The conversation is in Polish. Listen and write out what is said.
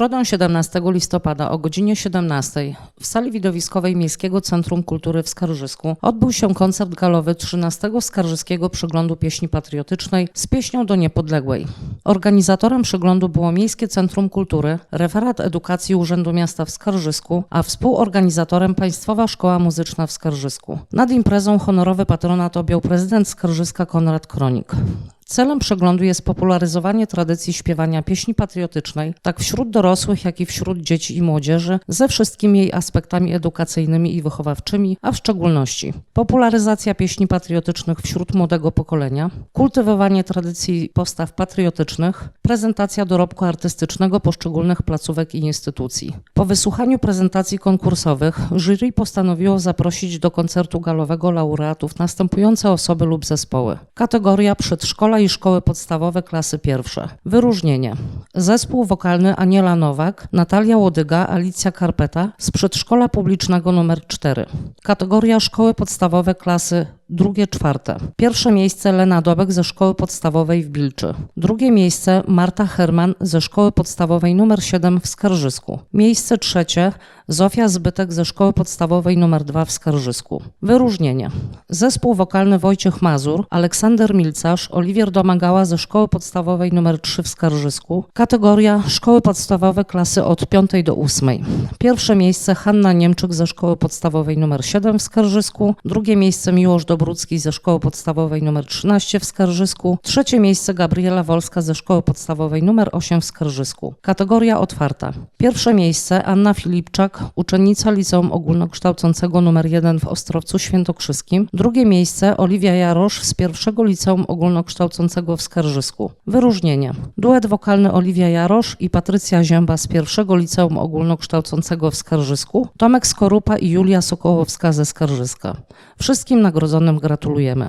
środę 17 listopada o godzinie 17 w sali widowiskowej Miejskiego Centrum Kultury w Skarżysku odbył się koncert galowy 13 Skarżyskiego Przeglądu Pieśni Patriotycznej z pieśnią do Niepodległej. Organizatorem przeglądu było Miejskie Centrum Kultury, Referat Edukacji Urzędu Miasta w Skarżysku, a współorganizatorem Państwowa Szkoła Muzyczna w Skarżysku. Nad imprezą honorowy patronat objął prezydent Skarżyska Konrad Kronik. Celem przeglądu jest popularyzowanie tradycji śpiewania pieśni patriotycznej, tak wśród dorosłych, jak i wśród dzieci i młodzieży, ze wszystkimi jej aspektami edukacyjnymi i wychowawczymi, a w szczególności popularyzacja pieśni patriotycznych wśród młodego pokolenia, kultywowanie tradycji postaw patriotycznych, prezentacja dorobku artystycznego poszczególnych placówek i instytucji. Po wysłuchaniu prezentacji konkursowych jury postanowiło zaprosić do koncertu galowego laureatów następujące osoby lub zespoły. Kategoria przedszkola i szkoły podstawowe klasy pierwsze. Wyróżnienie. Zespół wokalny Aniela Nowak, Natalia Łodyga, Alicja Karpeta z przedszkola publicznego nr 4. Kategoria szkoły podstawowe klasy drugie, czwarte. Pierwsze miejsce Lena Dobek ze szkoły podstawowej w Bilczy. Drugie miejsce Marta Herman ze szkoły podstawowej nr 7 w Skarżysku. Miejsce trzecie Zofia Zbytek ze szkoły podstawowej nr 2 w Skarżysku. Wyróżnienie. Zespół wokalny Wojciech Mazur, Aleksander Milcarz, Oliwier Domagała ze szkoły podstawowej nr 3 w Skarżysku. Kategoria szkoły podstawowe klasy od 5 do 8. Pierwsze miejsce Hanna Niemczyk ze szkoły podstawowej nr 7 w Skarżysku. Drugie miejsce Miłosz Dobrucki ze szkoły podstawowej nr 13 w Skarżysku. Trzecie miejsce Gabriela Wolska ze szkoły podstawowej nr 8 w Skarżysku. Kategoria otwarta. Pierwsze miejsce Anna Filipczak, uczennica Liceum Ogólnokształcącego nr 1 w Ostrowcu Świętokrzyskim. Drugie miejsce Oliwia Jarosz z pierwszego Liceum Ogólnokształcącego w Skarżysku. Wyróżnienie. Duet wokalny Oliwia Jarosz i Patrycja Zięba z pierwszego Liceum Ogólnokształcącego w Skarżysku. Tomek Skorupa i Julia Sokołowska ze Skarżyska. Wszystkim nagrodzonym gratulujemy.